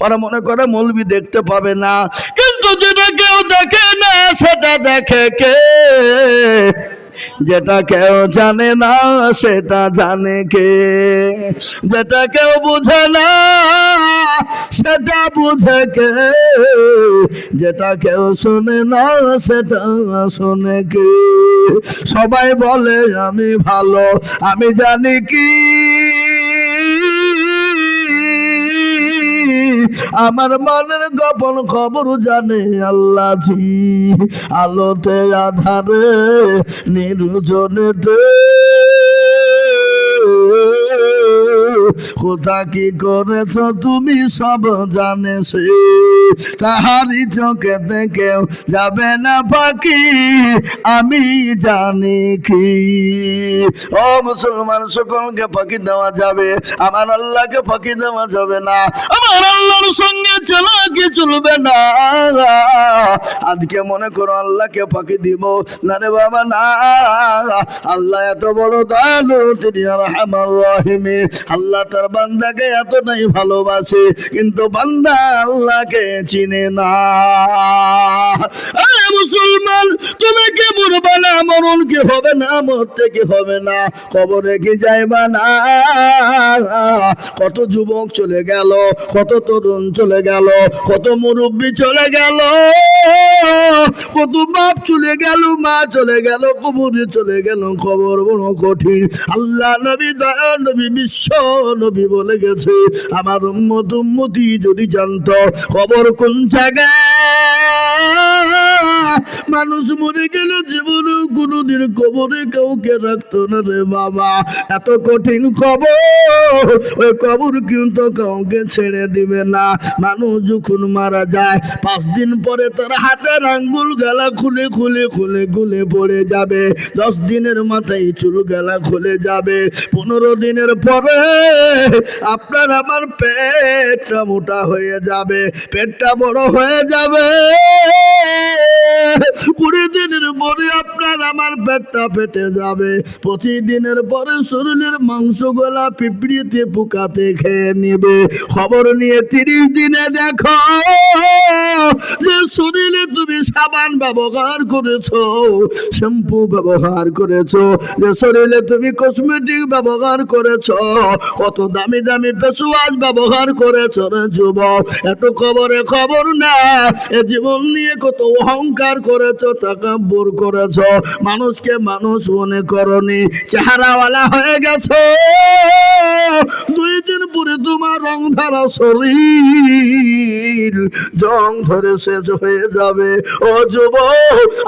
ওরা মনে করে মৌলবি দেখতে পাবে না। কিন্তু যেটা কেউ দেখে না, সেটা দেখে কে? যেটা কেউ জানে না, সেটা জানে কে? যেটা কেউ বুঝে না, সেটা বুঝে কে? যেটা কেউ শুনে না, সেটা শুনে কে? সবাই বলে, আমি ভালো, আমি জানি কি। আমার মনের গোপন খবর জানে আল্লাহ আলোতে আধারে নির্জনেতে কোথা কি করেছ তুমি সব জানে তাহারি চোখে কেউ যাবে না ফাঁকি আমি জানি কি। ও মুসলমান, সকলকে ফাঁকি দেওয়া যাবে, আমার আল্লাহকে ফাঁকি দেওয়া যাবে না, আমার আল্লাহর সঙ্গে চলা কি চলবে না। আজকে মনে করো আল্লাহকে ফাঁকি দিব। না রে বাবা, না। আল্লাহ এত বড় দয়ালু, তিনি আল্লাহ তার বান্দাকে এতটাই ভালোবাসে, কিন্তু বান্দা আল্লাহকে চিনে না। মুসলমান, তুমি কি মরবে না? মরণ কি হবে না? মরতে কি হবে না? কবরে কি যাইবা না? কত যুবক চলে গেল, কত তরুণ চলে গেল, কত মুরব্বী চলে গেল, কত বাপ চলে গেল, মা চলে গেল, কবরে চলে গেল খবর বড় কঠিন। আল্লাহ নবী নবী বিশ্ব নবী বলে গেছে। আমার উম্মত উম্মতি যদি জানত খবর কোন জায়গায়? মানুষ মরে গেলে জীবনে কোনোদিন কবরে কাউকে রাখতো না রে বাবা। এত কঠিন খবর, ওই কবর কিন্তু কাউকে ছেড়ে দিবে না। মানুষ যখন মারা যায়, পাঁচ দিন পরে তার হাতের আঙ্গুল গেলা খুলে খুলে খুলে খুলে পড়ে যাবে। দশ দিনের মাথায় চুল গেলা খুলে যাবে। পনেরো দিনের পরে আপনার আমার পেটটা মোটা হয়ে যাবে, পেটটা বড় হয়ে যাবে। কুড়ি দিনের পরে আপনার আমার পেটটা ফেটে যাবে। পঁচিশ দিনের পরে শরীরের মাংস গলা পিঁপড়িতে পোকাতে খেয়ে নেবে। খবর নিয়ে তিরিশ দিনে দেখো যে শরীরে তুমি সাবান ব্যবহার করেছ, শ্যাম্পু ব্যবহার করেছ, যে শরীরে তুমি কসমেটিক ব্যবহার করেছ, কত দামি দামি ফেসওয়াশ ব্যবহার করেছ রে যুবক। এত খবরে খবর না, এ জীবন নিয়ে কত অহংকার করেছ টাকাব্বর করেছ মানুষকে মানুষ মনে করনি চেহারাওয়ালা হয়ে গেছ। তোমার রং ধারা শরীর। জং ধরে শেষ হয়ে যাবে। ও যুব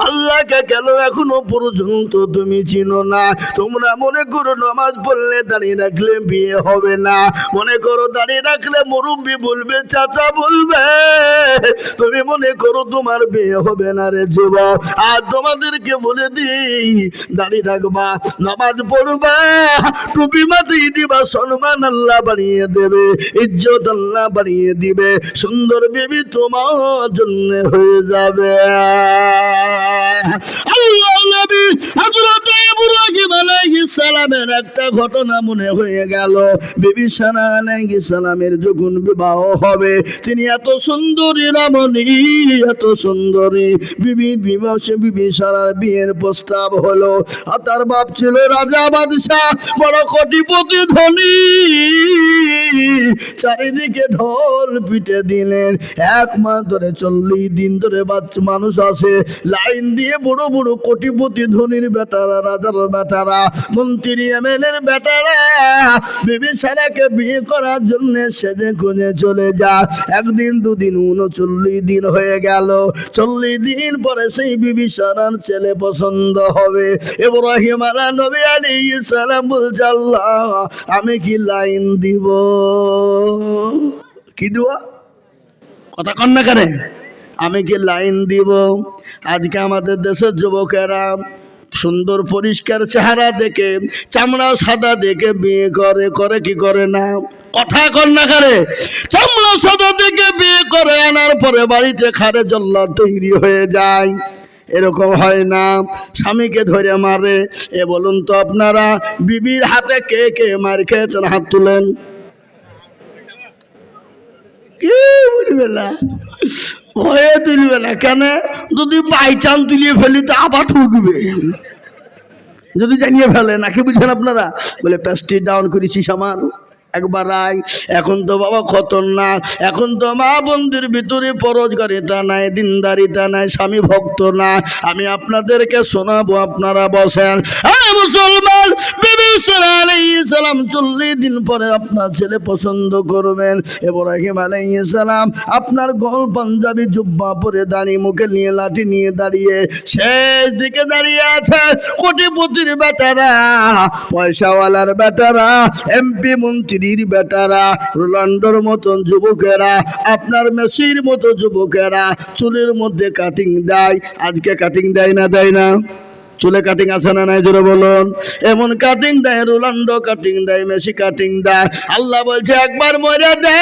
আল্লাহকে কেন এখনও পর্যন্ত তুমি চিনো না? তোমরা মনে করো নামাজ পড়লে দাঁড়িয়ে রাখলে বিয়ে হবে না। মনে করো দাঁড়িয়ে রাখলে মুরব্বী বলবে, চাচা বলবে। তুমি মনে করো তোমার বিয়ে হবে না রে যুব আর তোমাদেরকে বলে দিই, দাঁড়িয়ে রাখবা, নামাজ পড়বা, টুপি মাথায় দিবা, সম্মান আল্লাহ বানিয়ে দেবে। ইজ্জত আল্লাহ বাড়িয়ে দিবে, সুন্দর বেবি তোমার জন্য হয়ে যাবে। একটা ঘটনা মনে হয়ে গেল। বিবি সালামের যখন বিবাহ হবে, তিনি এত সুন্দরী, রমণী, এত সুন্দরী। বিবি বিবাসে বিবি বিয়ের প্রস্তাব হলো, আর তার বাপ ছিল রাজা বাদশাহ, বড় কোটিপতি ধনী। Sim! চারিদিকে ঢোল পিটে দিলেন। এক মাস ধরে চল্লিশ দিন ধরে বাচ্চা মানুষ আসে লাইন দিয়ে বড় বড় কোটিপতি ধনির বেটারা, রাজার বেটারা, মন্ত্রী, এমএলএর বেটারা বিবিসারাকে বিয়ে করার জন্য সেজে খুঁজে চলে যা। একদিন, দুদিন, উনচল্লিশ দিন হয়ে গেল। চল্লিশ দিন পরে সেই বিবিসারার ছেলে পছন্দ হবে। ইব্রাহিম আলা নবী আলী সালাম বলছে, আল্লাহ, আমি কি লাইন দিব? কি দেওয়া কথা কন না কেন? আমি কি লাইন দিব, আজকে আমাদের দেশের যুবকেরা সুন্দর, পরিষ্কার চেহারা দেখে, চামড়া সাদা দেখে বিয়ে করে করে কি করে না? কথা না করে চামড়া সাদা দেখে বিয়ে করে আনার পরে বাড়িতে খারে জল্লা তৈরি হয়ে যায়। এরকম হয় না। স্বামীকে ধরে মারে। এ বলুন তো আপনারা, বিবির হাতে কে কে মার খেয়েছেন হাত তুলেন? তো একবার আই এখন তো বাবা খতরনাক। এখন তো মা বন্ধুর ভিতরে পরোজগারিতা নাই দিনদারিতা নাই, স্বামী ভক্ত না। আমি আপনাদেরকে শোনাবো, আপনারা বসেন। মুসলমান সালাম দিন পরে আপনার ছেলে পছন্দ করবেন। এব্রাহিম সালাম আপনার পাঞ্জাবি জুব্বা পরে দাঁড়িয়ে মুখে নিয়ে লাঠি নিয়ে দাঁড়িয়ে শেষ দিকে দাঁড়িয়ে আছে কোটিপতির বেটারা, পয়সাওয়ালার বেটারা, এমপি মন্ত্রীর বেটারা, রোনাল্ডোর মতন যুবকেরা, আপনার মেসির মতো যুবকেরা, চুলের মধ্যে কাটিং দেয়। আজকে কাটিং দেয় না দেয় না? চুলে কাটিং আছে না নাই? জোরে বলুন। এমন কাটিং দেয় রোনাল্ডো কাটিং দেয় মেসি কাটিং দেয়। আল্লাহ বলছে, একবার মরে দে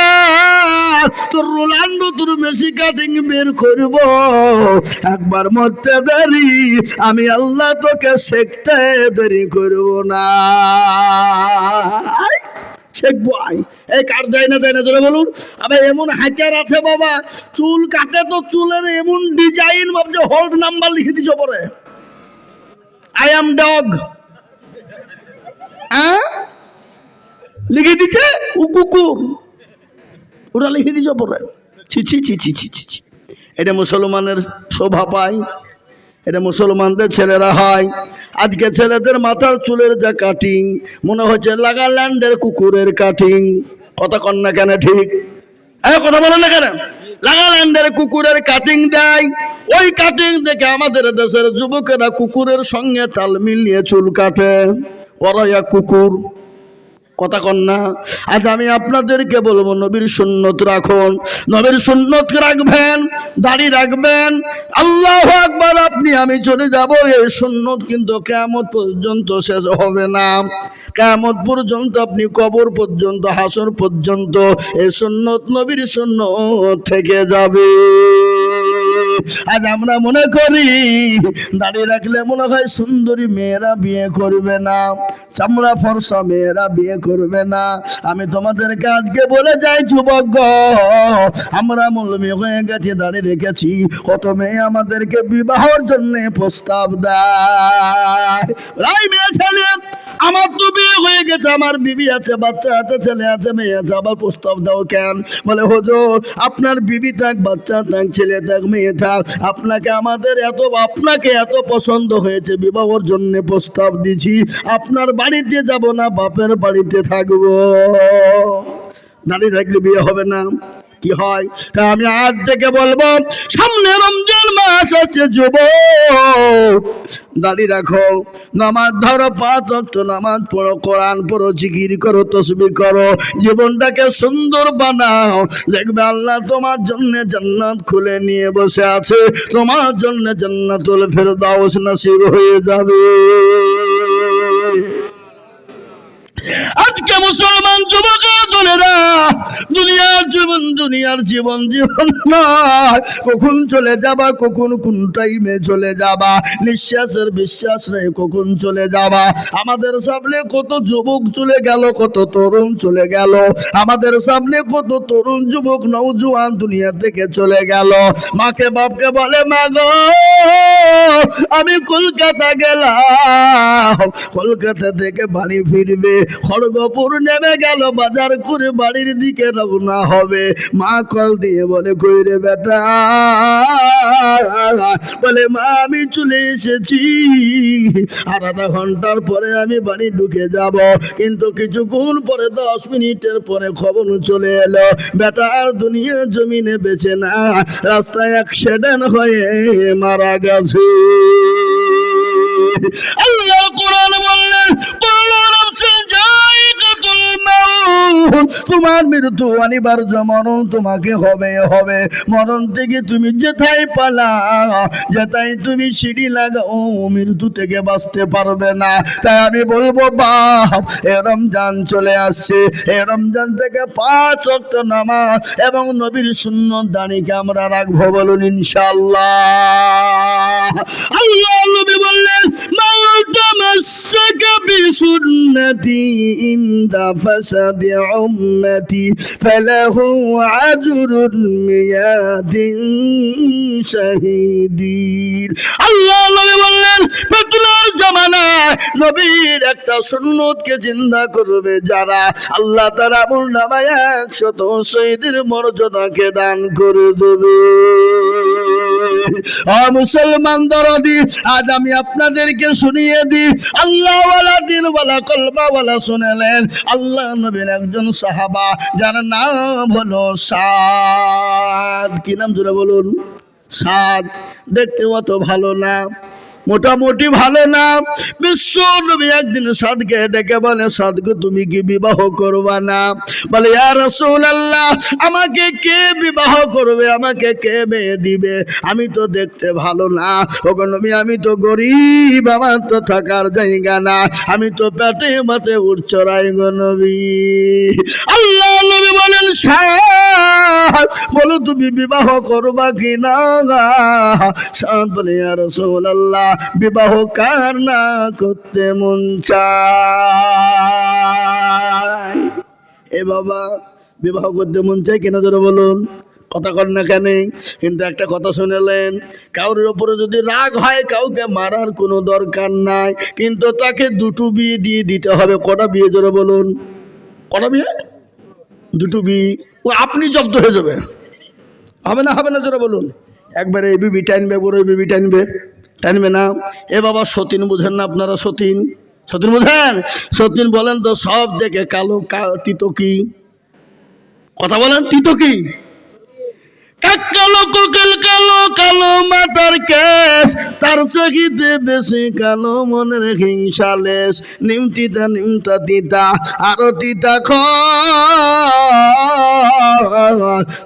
তোর রোনাল্ডো তোর মেসি কাটিং বের করব। একবার মরতে দেরি, আমি আল্লাহ তোকে শেখতে দেরি করব না। শেখবো আই এই কার দেয় না দেয় না, জোরে বলুন। আবার এমন হাইকার আছে বাবা, চুল কাটে তো চুলের এমন ডিজাইন ভাবছে হোল্ড নাম্বার লিখে দিছ পরে। আই অ্যাম ডগ লিখে দিচ্ছে উ কুকুর ওটা লিখে দিছ পরে ছি ছি ছি ছি ছি ছি ছি। এটা মুসলমানের শোভা পায়। এটা মুসলমানদের ছেলেরা হয়। আজকে ছেলেদের মাথার চুলের যা কাটিং মনে হচ্ছে লাগাল্যান্ডের কুকুরের কাটিং কথা কন না কেন ঠিক? হ্যাঁ কথা বলেন না কেন? লাগাল্যান্ডের কুকুরের কাটিং দেয়। ওই কাটিং দেখে আমাদের দেশের যুবকেরা কুকুরের সঙ্গে তাল মিলিয়ে চুল কাটে। ওরাই কুকুর। কথা কন না। আজ আমি আপনাদেরকে বলব, নবীর সুন্নত রাখুন। নবীর সুন্নত রাখবেন, দাড়ি রাখবেন। আল্লাহ আকবার, আপনি, আমি চলে যাব। এই সুন্নত কিন্তু কেমন পর্যন্ত শেষ হবে না। কেমত পর্যন্ত আপনি কবর পর্যন্ত, হাসর পর্যন্ত এই সুন্নত নবীর সুন্নত থেকে যাবে। আজ আমরা মনে করি, দাঁড়িয়ে রাখলে মনে হয় সুন্দরী মেয়েরা বিয়ে করবে না, চামড়া ফর্সা মেয়েরা বিয়ে করবে না। আমি তোমাদেরকে আজকে বলে যাই, যুবক আমরা মৌলমী হয়ে গেছি, দাঁড়িয়ে রেখেছি। কত মেয়ে আমাদেরকে বিবাহর জন্য প্রস্তাব দেয়। রাই মেয়ে ছেলে আমার তো বিয়ে হয়ে গেছে, আমার বিবি আছে, বাচ্চা আছে, ছেলে আছে, মেয়ে আছে, আবার প্রস্তাব দাও কেন? বলে, হুজুর, আপনার বিবি থাক, বাচ্চা থাক, ছেলে থাক, মেয়ে থাক, আপনাকে আমাদের এত, আপনাকে এত পছন্দ হয়েছে, বিবাহর জন্য প্রস্তাব দিছি, আপনার বাড়িতে যাব না, বাপের বাড়িতে থাকব। দাঁড়িয়ে থাকলে বিয়ে হবে না। কি হয়? তা আমি আজ থেকে বলব, সামনে রমজান মাস আছে যুব দাঁড়িয়ে রাখো, নামাজ ধরো, পাঁচ নামাজ পড়ো, কোরআন পড়ো, জিকির করো, তসবি করো, জীবনটাকে সুন্দর বানাও। দেখবে আল্লাহ তোমার জন্য জান্নাত খুলে নিয়ে বসে আছে, তোমার জন্য জান্নাতুল ফেরদাউস নসিব হয়ে যাবে। আজকে মুসলমান দুনিয়ার জীবন জীবন নয়। কখন চলে যাবা, কখন কোন টাইমে চলে যাবা? নিঃশ্বাসের বিশ্বাস নেই, কখন চলে যাবা? আমাদের সামনে কত যুবক চলে গেল, কত তরুণ চলে গেল। আমাদের সামনে কত তরুণ যুবক নৌজওয়ান দুনিয়া থেকে চলে গেল। মাকে, বাপকে বলে, মা গো, আমি কলকাতা গেলাম। কলকাতা থেকে বাড়ি ফিরবে। খড়গপুর নেমে গেল বাজার করে বাড়ির দিকে রওনা হবে। মা কল দিয়ে বলে কই রে বেটা, বলে, মা, আমি চলে এসেছি। আর আধা ঘণ্টার পরে আমি বাড়ি ঢুকে যাব। কিন্তু কিছুক্ষণ পরে দশ মিনিটের পরে খবর চলে এলো, বেটা, আর দুনিয়া জমিনে বেঁচে না। রাস্তায় অ্যাক্সিডেন্ট হয়ে মারা গেছে। আল্লাহ কোরআন তোমার মৃত্যু অনিবার্য মরণ তোমাকে হবে হবে। মরণ থেকে তুমি যেথায় পালা, যেথায় তুমি সিঁড়ি লাগাও, মৃত্যু থেকে বাঁচতে পারবে না। তাই আমি বলব, বাপ, এ রমজান চলে আসছে। এ রমজান থেকে পাঁচ অক্ট নামাজ এবং নবীর শূন্য দাঁড়িকে আমরা রাখব বলুন ইনশাল্লাহ আল্লাহ নবী বললেন, মা تمسك بسنتي عند فساد أمتي فله عذر مياد شهيدين আল্লাহ নবী বললেন পেট্রোলের জামানায় নবীর একটা সুন্নতকে জিন্দা করবে যারা আল্লাহ তারা আমল নামায় একশত শহীদের মর্যাদাকে দান করে দেবে আ মুসলমান দরদি, আজ আমি আপনাদেরকে শুনিয়ে দিই। আল্লাহওয়ালা দিনওয়ালা বলা শুনেলেন। আল্লাহ নবীর একজন সাহাবা, যার নাম হলো সাদ। কি নাম জোরে বলুন? সাদ। দেখতে অত ভালো না। মোটামুটি ভালো না। বিশ্ব নবী একদিন সাদকে ডেকে বলে সাদকে তুমি কি বিবাহ করবা না? বলে, ইয়া রাসূলুল্লাহ, আমাকে কে বিবাহ করবে? আমাকে কে মেয়ে দিবে? আমি তো দেখতে ভালো না। ওগো নবী, আমি তো গরিব, আমার তো থাকার জায়গা না। আমি তো পেটে মাতে উচ্চরাই গো নবী। আল্লাহ নবী বলেন সাদ বলো তুমি বিবাহ করবা কি না। সাদ বলে, ইয়া রাসূলুল্লাহ, বিবাহ কার না করতে মন চায়? এ বাবা, বিবাহ করতে মন চায় কেন ধরে বলুন? কথা কর না কেন? কিন্তু একটা কথা শুনেলেন কাউরের ওপরে যদি রাগ হয়, কাউকে মারার কোনো দরকার নাই। কিন্তু তাকে দুটো বিয়ে দিয়ে দিতে হবে। কটা বিয়ে জোরে বলুন? কটা বিয়ে? দুটো বিয়ে। ও আপনি জব্দ হয়ে যাবে। হবে না হবে না, জোরে বলুন। একবারে এই বিবি টানবে, বড় বিবি টানবে। টানবে না। এ বাবা, সতীন বুঝেন না আপনারা সতীন? সতীন বুঝেন? সতীন বলেন তো, সব দেখে কালো তিতো কি? কথা বলেন, তিতো কি? কালো কোকিল কালো কালো মাতার কেস তার চকিতে বেশি কালো মনের হিংসালেস নিমতিতা নিমতা তিতা আরও তিতা খ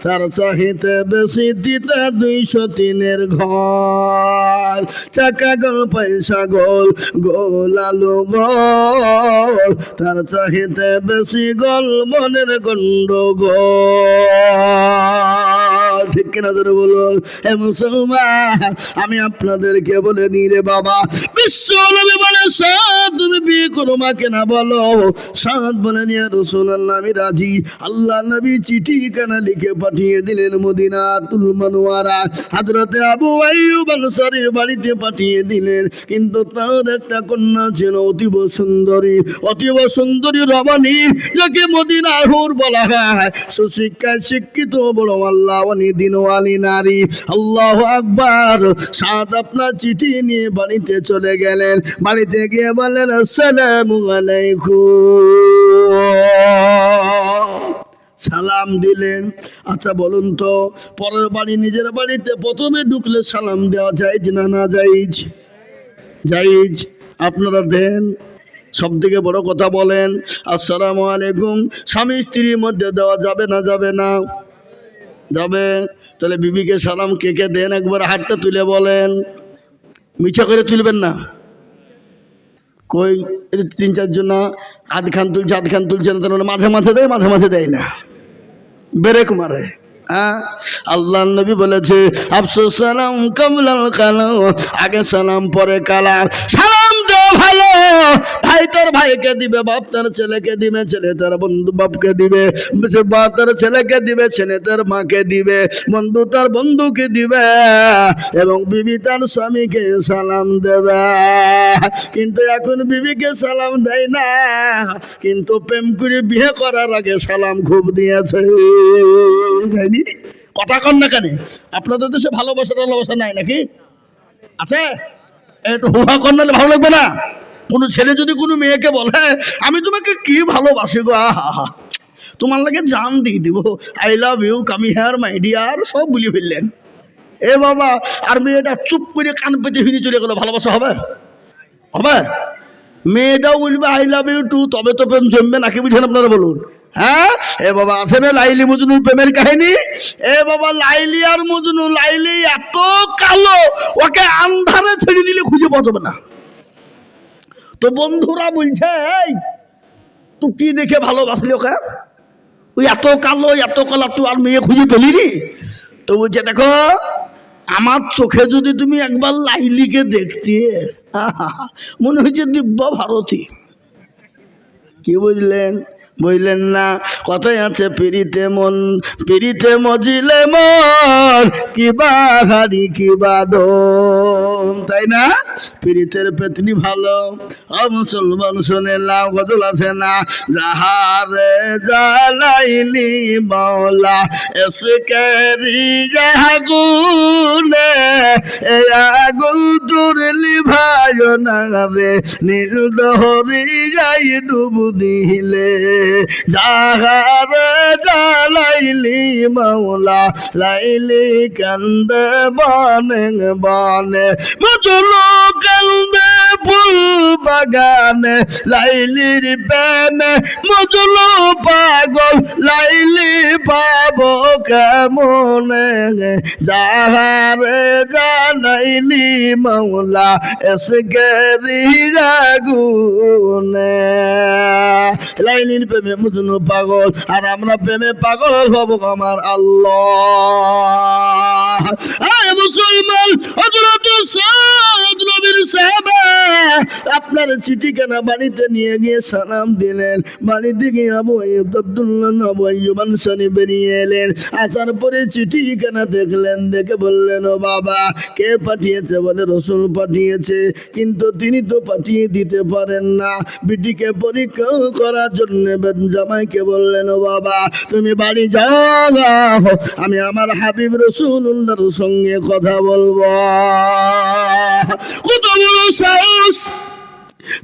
তার চাহিতে বেশি তিতা দুইশো তিনের ঘর। চাকা গোল, পয়সা গোল গোল আলু গোল তার চাহিতে বেশি গোল, মনের গন্ডগোল। ঠিক কিনা ধরে বলুন? হে মুসলমান, আমি আপনাদেরকে বলে নি রে বাবা, বিশ্ব নবী বিয়ে করো মাকে না বলো। সাদ বলে নিয়ে রসুল আল্লাহ আমি রাজি। আল্লাহ নবী চিঠি কানা লিখে পাঠিয়ে দিলেন মদিনাতুল মনোয়ারা হাজরতে আবু আইয়ুব আনসারীর বাড়িতে পাঠিয়ে দিলেন। কিন্তু তার একটা কন্যা ছিল অতীব সুন্দরী। অতীব সুন্দরী রমণী, যাকে মদিনার হুর বলা হয়। সুশিক্ষায় শিক্ষিত বড় আল্লাহ দিনওয়ালি নারী। আল্লাহ আকবার। সাদ আপনার চিঠি নিয়ে বাড়িতে চলে গেলেন। বাড়িতে গিয়ে বললেন, আসসালামু আলাইকুম। সালাম দিলেন। আচ্ছা বলুন তো, পরের বাড়ি, নিজের বাড়িতে প্রথমে ঢুকলে সালাম দেওয়া যায় না না যাইজ যাইজ আপনারা দেন। সব থেকে বড় কথা বলেন, আসসালামু আলাইকুম, স্বামী স্ত্রীর মধ্যে দেওয়া যাবে না যাবে না? যাবে? তাহলে বিবিকে সালাম কে কে দেন? একবার হাতটা তুলে বলেন। মিছা করে তুলবেন না। কই? তিন চারজন না আধ খান তুলছে, আধখান তুলছে না তাহলে মাঝে মাঝে দেয়, মাঝে মাঝে দেয় না। বেরেক মারে। আল্লাহ নবী বলেছে, আফসোস, সালাম, কমলাল কালো আগে সালাম, পরে কালা। সালাম দেও ভালো ভাই তোর ভাইকে দিবে, বাপ তার ছেলেকে দিবে, ছেলে তার বন্ধু বাপকে দিবে বাপ তার ছেলেকে দিবে, ছেলে তার মাকে দিবে, বন্ধু তার বন্ধুকে দিবে এবং বিবি তার স্বামীকে সালাম দেবে। কিন্তু এখন বিবিকে সালাম দেয় না, কিন্তু প্রেম করে বিয়ে করার আগে সালাম খুব দিয়েছে। জানি কথা কন না কেন? আপনাদের দেশে ভালোবাসা টালোবাসা নাই নাকি? আছে? হুহা করলে ভালো লাগবে না? কোনো ছেলে যদি কোনো মেয়েকে বলে, আমি তোমাকে কি ভালোবাসি গো? আহা তোমার লাগে জান দিয়ে দিব। I love you come here my dear সব বলি ফেললেন। এ বাবা, আর মেয়েটা চুপ করে কান পেতে হিরে চলে গেলো। ভালোবাসা হবে? হবে? মেয়েটাও বলবে আই লাভ ইউ টু তবে তো প্রেম জমবে নাকি বুঝেন আপনারা বলুন। হ্যাঁ? এ বাবা, আছে না লাইলি মজনুর প্রেমের কাহিনী? এ বাবা, লাইলি আর মজনু, লাইলি এত কালো, ওকে আন্ধারে ছেড়ে দিলে খুঁজে পাওয়া না। তো বন্ধুরা বলছে, এই, তুই কি দেখে ভালোবাসলি ওকে? ওই এত কালো এত কালো, তুই আর মেয়ে খুঁজে পেলি নি? তো বলছে, দেখো, আমার চোখে যদি তুমি একবার লাইলিকে দেখতে মনে হয়েছে দিব্য ভারতী। কি বুঝলেন? বুঝলেন না, কথাই আছে পিড়িতে মন, পিড়িতে মজিলে মন কিবা হারি কিবা ডোম তাই না? পিড়িতের পেতনি ভালো আর মুসলমান শোনে লাভ গজল আছে না, যাহারে জ্বালাইলি মাওলা এসকেরি আগুনে এ আগুন তুরলি ভাই না রে নীল দহরি যাই ডুবু দিলে। যাহারে জালাইলি মৌলা লাইলি কান্দে বনে বনে। মজুলো কান্দে ফুল বাগানে লাইলির প্রেমে মজুলো পাগল, লাইলি পাবো কেমনে যাহারে জানাইলি মাওলা এসে গেরি রাগুনে লাইলির প্রেমে মজনু পাগল, আর আমরা প্রেমে পাগল হব আমার আল্লাহ। মুসলমান নবীর সাহাবা আপনার চিঠি কেনা বাড়িতে নিয়ে গিয়ে সালাম দিলেন। বাড়িতে গিয়ে আবু আইয়ুব আব্দুল্লাহ বেরিয়ে এলেন। আসার পরে চিঠি কেনা দেখলেন, দেখে বললেন, ও বাবা, কে পাঠিয়েছে বলে রসুল পাঠিয়েছে, কিন্তু তিনি তো পাঠিয়ে দিতে পারেন না। বিটিকে পরীক্ষা করার জন্য জামাইকে বললেন, ও বাবা, তুমি বাড়ি যাও আমি আমার হাবিব রসুল্লাহর সঙ্গে কথা বলব। কত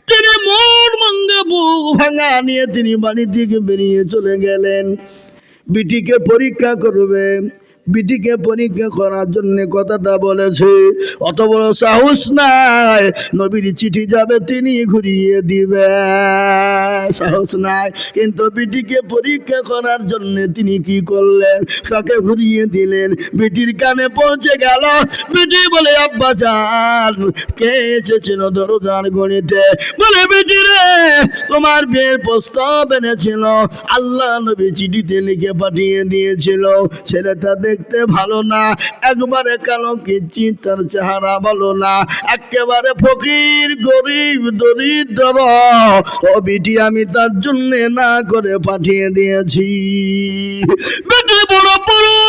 তিনি মন মন্দে বুক ভাঙা নিয়ে তিনি বাড়ি থেকে বেরিয়ে চলে গেলেন। বিটিকে পরীক্ষা করবে। বিটিকে পরীক্ষা করার জন্য কথাটা বলেছে। অত বড় সাহস নাই, নবীর চিঠি যাবে তিনি ঘুরিয়ে দিবে। সাহস নাই, কিন্তু বিটিকে পরীক্ষা করার জন্য তিনি কি করলেন? তাকে ঘুরিয়ে দিলেন। বিটির কানে পৌঁছে গেল। বিটি বলে, আব্বা যান কে এসেছিল দরজার গণিতে বলে, বেটি তোমার বিয়ের প্রস্তাব এনেছিল। আল্লাহ নবী চিঠিতে লিখে পাঠিয়ে দিয়েছিল। ছেলেটা দেখতে ভালো না, একবারে কালো কিচি তার চেহারা ভালো না, একেবারে ফকির, গরিব, দরিদ্র। ও বিটি আমি তার জন্য না করে পাঠিয়ে দিয়েছি। বেটি বড় পরজ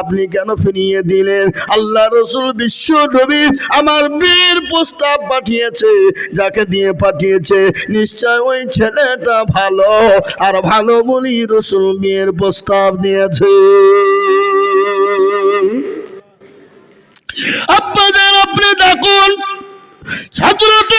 আপনি কেন ফিরিয়ে দিলেন? আল্লাহ রসুল বিশ্ব নবী আমার বীর প্রস্তাব পাঠিয়েছে, যাকে দিয়ে পাঠিয়েছে। নিশ্চয় ওই ছেলেটা ভালো আর ভালো বলি রসুল বিয়ের প্রস্তাব দিয়েছে। যান আপনি ডাকুন ছাত্রকে